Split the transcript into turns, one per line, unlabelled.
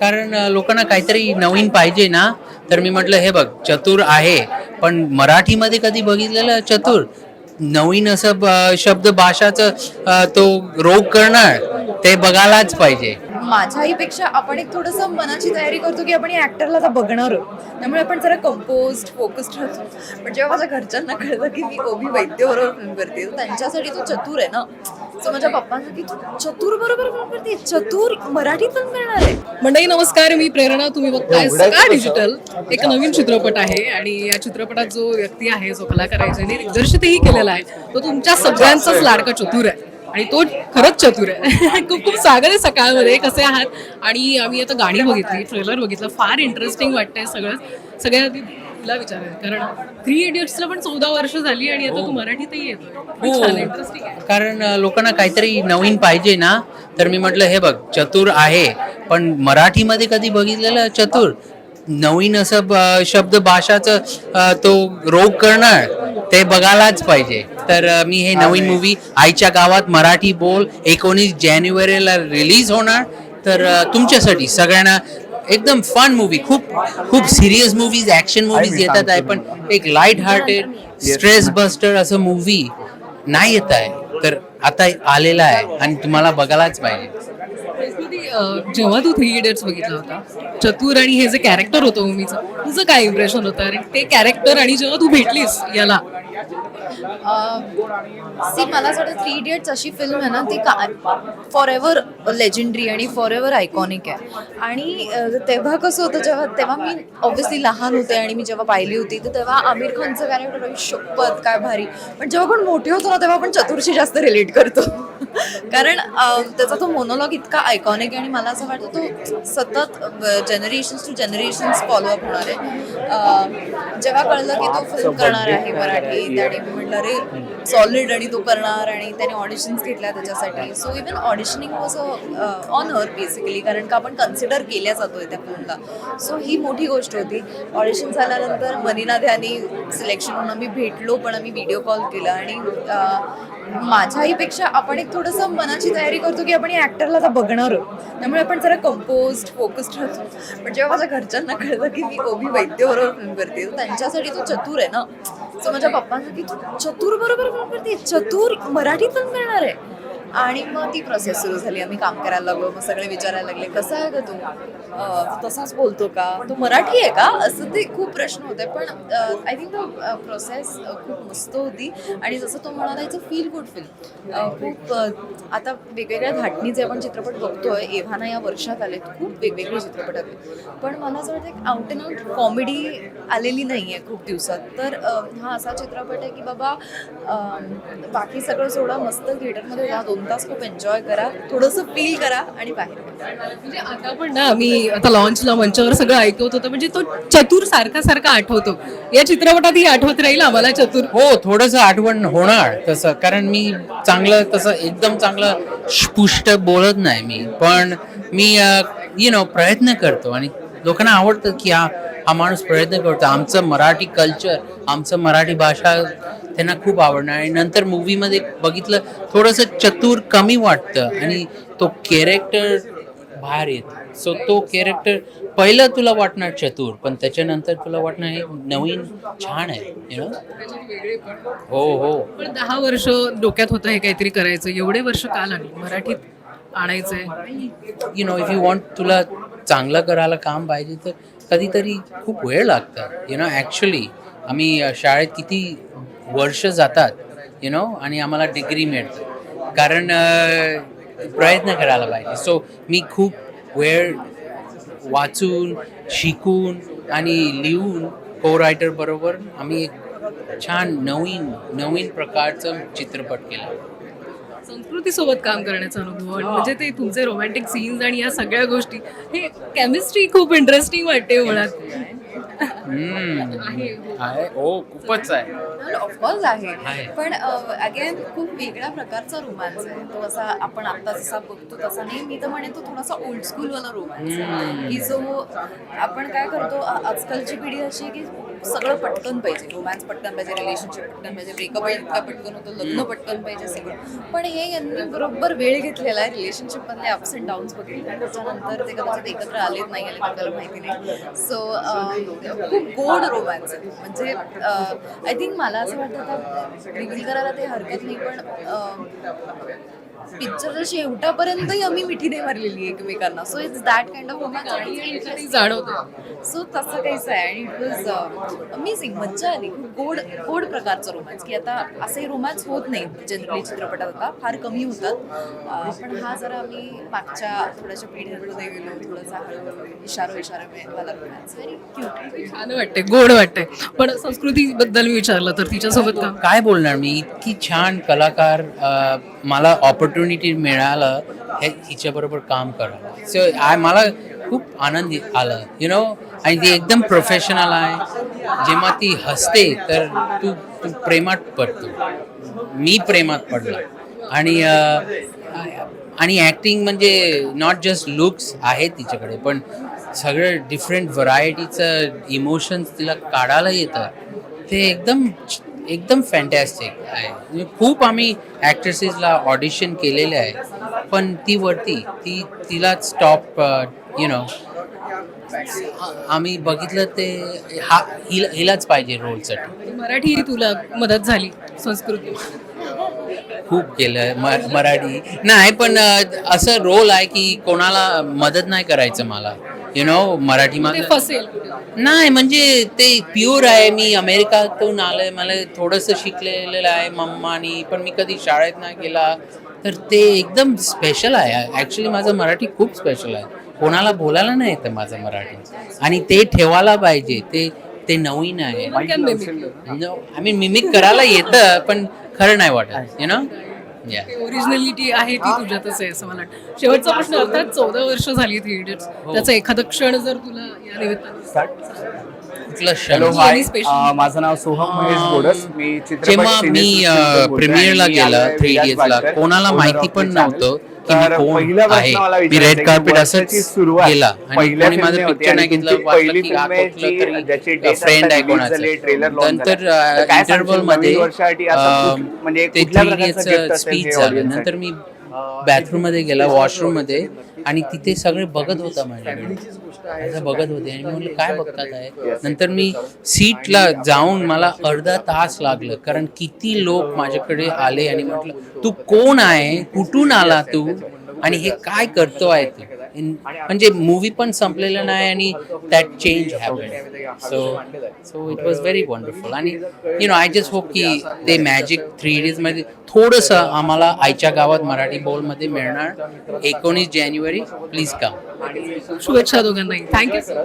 कारण लोकांना काहीतरी नवीन पाहिजे ना? तर मी म्हटलं हे बघ चतुर आहे पण मराठीमध्ये कधी बघितलेलं चतुर? नवीन असं शब्द भाषाचं तो रोग करणार ते बघायलाच पाहिजे.
माझ्याही पेक्षा आपण एक थोडस मनाची तयारी करतो की आपण या ऍक्टरला आता बघणार त्यामुळे आपण जरा कंपोज फोकस्ड राहतो. पण जेव्हा माझ्या घरच्यांना कळलं की मी ओबी वैद्य बरोबर फिल्म करते त्यांच्यासाठी तो चतुर आहे ना? सो माझ्या पप्पांना की तू चतुर बरोबर करते चतुर मराठी फिल्म करणार आहे.
मंडळी नमस्कार. मी प्रेरणा तुम्ही बघताय सकाळ डिजिटल एक नवीन चित्रपट आहे आणि या चित्रपटात जो व्यक्ती आहे जो कलाकार आहे ज्याने दिग्दर्शितही केलेला आहे तो तुमच्या सगळ्यांचाच लाडका चतुर आहे. आणि तो खरंच चतुर आहे. खूप खूप स्वागत आहे सकाळमध्ये. कसे आहात? आणि आम्ही आता गाणी बघितली ट्रेलर बघितलं. फार इंटरेस्टिंग वाटतंय सगळं. सगळ्यात आधी तुला विचारायचं कारण थ्री इडियट्सला पण चौदा वर्ष झाली आणि आता तू मराठीतही येतोय.
हो.
छान इंटरेस्टिंग आहे.
कारण लोकांना काहीतरी नवीन पाहिजे ना तर मी म्हटलं हे बघ चतुर आहे. पण मराठीमध्ये कधी बघितलेलं चतुर? नवीन असं शब्द भाषाचं तो रोग करणार ते बघायलाच पाहिजे. तर मी हे नवीन मूवी आईच्या गावात मराठी बोल एकोणीस जानेवारीला रिलीज होणार. तर तुमच्यासाठी सगळ्यांना एकदम फन मूवी खूप खूप सिरियस मूवीज ऍक्शन मूवीज येतात आहे पण एक लाइट हार्टेड स्ट्रेस बस्टर असं मूवी नाही येत आहे. तर आता आलेला आहे आणि तुम्हाला बघायलाच पाहिजे.
जेव्हा तू थ्री इडियट्स बघितला होता चतुर आणि हे जे कॅरेक्टर होतं मूवीचं तुझं काय इम्प्रेशन होतं? आणि ते कॅरेक्टर आणि जेव्हा तू भेटलीस याला?
सी मला असं वाटतं थ्री इडियट्स अशी फिल्म आहे ना ती का फॉर एव्हर लेजेंडरी आणि फॉर एव्हर आयकॉनिक आहे. आणि तेव्हा कसं होतं जेव्हा तेव्हा मी ऑब्व्हियसली लहान होते आणि मी जेव्हा पाहिली होती तर तेव्हा आमिर खानचं कॅरेक्टर शपथ काय भारी. पण जेव्हा आपण मोठे होतो ना तेव्हा आपण चतुरशी जास्त रिलेट करतो. कारण त्याचा तो मोनोलॉग इतका आयकॉनिक आहे आणि मला असं वाटतं तो सतत जनरेशन्स टू जनरेशन्स फॉलोअप होणार आहे. जेव्हा कळलं की तो फिल्म करणार आहे मराठी मी म्हटलं अरे सॉलिड आणि तो करणार आणि त्याने ऑडिशन्स घेतल्या त्याच्यासाठी. So even auditioning was honour basically कारण का आपण कन्सिडर केल्या जातोय त्या फिल्मला सो ही मोठी गोष्ट होती. ऑडिशन झाल्यानंतर मनीना ध्यानी सिलेक्शन होऊन आम्ही भेटलो पण आम्ही व्हिडिओ कॉल केला आणि अ, माझ्या आईपेक्षा आपण एक थोडंसं मनाची तयारी करतो की आपण या ऍक्टरला आता बघणार त्यामुळे आपण जरा कंपोज फोकस्ड राहतो. पण जेव्हा माझ्या घरच्यांना कळलं की मी ओबी वैद्य बरोबर फिल्म करते तर त्यांच्यासाठी तो चतुर आहे ना. सो माझ्या पप्पांना की तू चतुर बरोबर फिल्म करते चतुर मराठी पण करणार आहे. आणि मग ती प्रोसेस सुरू झाली. आम्ही काम करायला लागलो मग सगळे विचारायला लागले कसं आहे का तू? तू तसाच बोलतो का? तू मराठी आहे का? असं ते खूप प्रश्न होते. पण आय थिंक प्रोसेस खूप मस्त होती. आणि जसं तो म्हणाला it's a feel good film खूप आता वेगवेगळ्या धाटणीचे आपण चित्रपट बघतोय एव्हाना या वर्षात आलेत खूप वेगवेगळे चित्रपट आले पण मला असं वाटतं एक आउट अँड आउट कॉमेडी आलेली नाही आहे खूप दिवसात. तर हा असा चित्रपट आहे की बाबा बाकी सगळं सोडा मस्त थिएटरमध्ये जा दोन तास खूप एन्जॉय करा थोडंसं फील करा आणि बाहेर.
म्हणजे आता पण ना मी आता लॉन्चला मंचावर सगळं ऐकवत होतं. म्हणजे तो चतुर सारखा सारखा आठवतो. या चित्रपटातही आठवत राहील आम्हाला चतुर.
हो थोडस आठवण होणार तसं. कारण मी चांगलं तसं एकदम चांगलं स्पुष्ट बोलत नाही मी. पण मी यु नो प्रयत्न करतो. आणि लोकांना आवडतं की हा हा माणूस प्रयत्न करतो. आमचं मराठी कल्चर आमचं मराठी भाषा त्यांना खूप आवडणार. आणि नंतर मूवीमध्ये बघितलं थोडंसं चतुर कमी वाटतं. आणि तो कॅरेक्टर बाहेर येत. सो तो कॅरेक्टर पहिलं तुला वाटणार चतुर पण त्याच्यानंतर तुला वाटणार हे नवीन छान आहे यु नो हो हो.
पण दहा वर्ष डोक्यात होतं हे काहीतरी करायचं. एवढे वर्ष का लागले? मराठीत आणायचंय.
You know if you want तुला चांगलं करायला काम पाहिजे तर कधीतरी खूप वेळ लागतं यु नो ॲक्च्युली आम्ही शाळेत किती वर्ष जातात यु नो आणि आम्हाला डिग्री मिळते कारण प्रयत्न करायला पाहिजे. सो मी खूप वेळ वाचून शिकून आणि लिहून को रायटर बरोबर आम्ही एक छान नवीन नवीन प्रकारचं चित्रपट केला.
संस्कृती सोबत काम करण्याचा अनुभव म्हणजे ते तुमचे रोमॅन्टिक सीन्स आणि या सगळ्या गोष्टी हे केमिस्ट्री खूप इंटरेस्टिंग वाटते मुळात.
हम्म.
आहे.
हो खूपच आहे.
ऑफकोर्स
आहे.
आहे. पण अगेन खूप वेगळ्या प्रकारचा रोमांस आहे. तो असा आपण आता जसा बघतो तसा नाही. मी तर म्हणेन तो थोडासा ओल्ड स्कूल वाला रोमांस आहे. की जो आपण काय करतो आ- आजकालची पिढी अशी आहे की सगळं पटकन पाहिजे. रोमॅन्स पटकन पाहिजे रिलेशनशिप पटकन पाहिजे ब्रेकअप इतका पटकन होतं लग्न पटकन पाहिजे सगळं. पण हे यांनी बरोबर वेळ घेतलेला आहे. रिलेशनशिपमधले अप्स अँड डाऊन्स बघितले. त्याच्यानंतर ते कदाचित एकत्र आलेत नाही आले आपल्याला माहिती नाही. सो खूप गोड रोमॅन्स आहे. म्हणजे आय थिंक मला असं वाटतं रिव्हील करायला ते हरकत नाही पण पिक्चरच्या शेवटापर्यंतही आम्ही मिठी नाही मारलेली आहे एकमेकांना. So it's that kind of
जाणवतं.
सो तसं काहीच आहे. आणि इट वॉज अमेझिंग मज्जा आली. खूप गोड गोड प्रकारचा रोमॅन्स की आता असे रोमॅन्स होत नाहीत जनरली चित्रपटात आता फार कमी होतात. अं, पण हा जरा आम्ही मागच्या थोड्याशा पिढीमध्ये गेलो थोडासा हळूहळू इशारो इशारा व्हेरी क्यूट
छान वाटते गोड वाटते पण संस्कृती बद्दल विचारलं तर तिच्यासोबत
काय बोलणार मी? इतकी छान कलाकार अ, मला ऑपॉर्च्युनिटी मिळालं हे हिच्याबरोबर काम करायला सो आय मला खूप आनंद आला यु नो आणि ती एकदम प्रोफेशनल आहे. जेव्हा ती हसते तर तू तू प्रेमात पडतो मी प्रेमात पडला. आणि आणि ॲक्टिंग म्हणजे नॉट जस्ट लुक्स आहेत तिच्याकडे पण सगळं डिफरंट व्हरायटीचं इमोशन्स तिला काढायला येतं. ते एकदम एकदम फॅन्टॅस्टिक आहे. म्हणजे खूप आम्ही ॲक्ट्रेसेसला ऑडिशन केलेले आहे. पण ती वरती ती तिलाच टॉप यु नो आम्ही बघितलं ते हा हिला हिलाच पाहिजे रोलसाठी
मराठी तुला मदत झाली संस्कृती.
खूप केलं म- मराठी. नाही पण अ, असं रोल आहे की कोणाला मदत नाही करायचं मला. यु नो मराठी
ते
मध्ये
फसेल.
नाही म्हणजे ते प्युअर आहे. मी अमेरिकातून आलोय मला थोडंसं शिकलेलं आहे मम्मानी पण मी कधी शाळेत नाही गेला. तर ते एकदम स्पेशल आहे. ॲक्च्युली माझं मराठी खूप स्पेशल आहे. कोणाला बोलायला नाही येतं माझं मराठी. आणि ते ठेवायला पाहिजे. ते ते नवीन आहे. आय मीन मिमिक करायला येतं पण खरं नाही वाटत यु नो
ओरिजिनलिटी आहे ती तुझ्यातच आहे असं मला वाटतं. शेवटचा प्रश्न अर्थात चौदा वर्ष झाली थ्री इडियट्स त्याचा एखादा क्षण जर तुला या निमित्तानं
हॅलो हाय माझं नाव सोहम महेश गोडस मी चित्रपट
जेव्हा मी प्रीमियरला
मी
गेला थ्री इडियट्सला कोणाला माहिती पण नव्हतं. मी
तर पहिला प्रश्न मला
रेड कार्पेट असंच
सुरुवात पहिल्या
माझं
होती
पिक्चर नाही घेतलं
पहिली फिल्म जी- ज्याची
फ्रेंड आहे कोणाचं.
launch
नंतर
इंटरव्हलमध्ये म्हणजे
स्पीच झालं. नंतर? मी बाथरूममध्ये गेला वॉशरूममध्ये आणि तिथे सगळे बघत होता माझ्याकडे. बघत होते आणि म्हणलं काय बघतात आहे? नंतर मी सीटला जाऊन मला अर्धा तास लागलं कारण किती लोक माझ्याकडे आले आणि म्हटलं तू कोण आहे? कुठून आला तू? आणि हे काय करतो आहे ते? म्हणजे मूवी पण संपलेलं नाही आणि that change happen so so it was very wonderful आणि you know I just hope की ते मॅजिक थ्री डेजमध्ये थोडंसं आम्हाला आईच्या गावात मराठी बोलमध्ये मिळणार. एकोणीस जानेवारी प्लीज कम
शुभेच्छा दोघांनाही. Thank you sir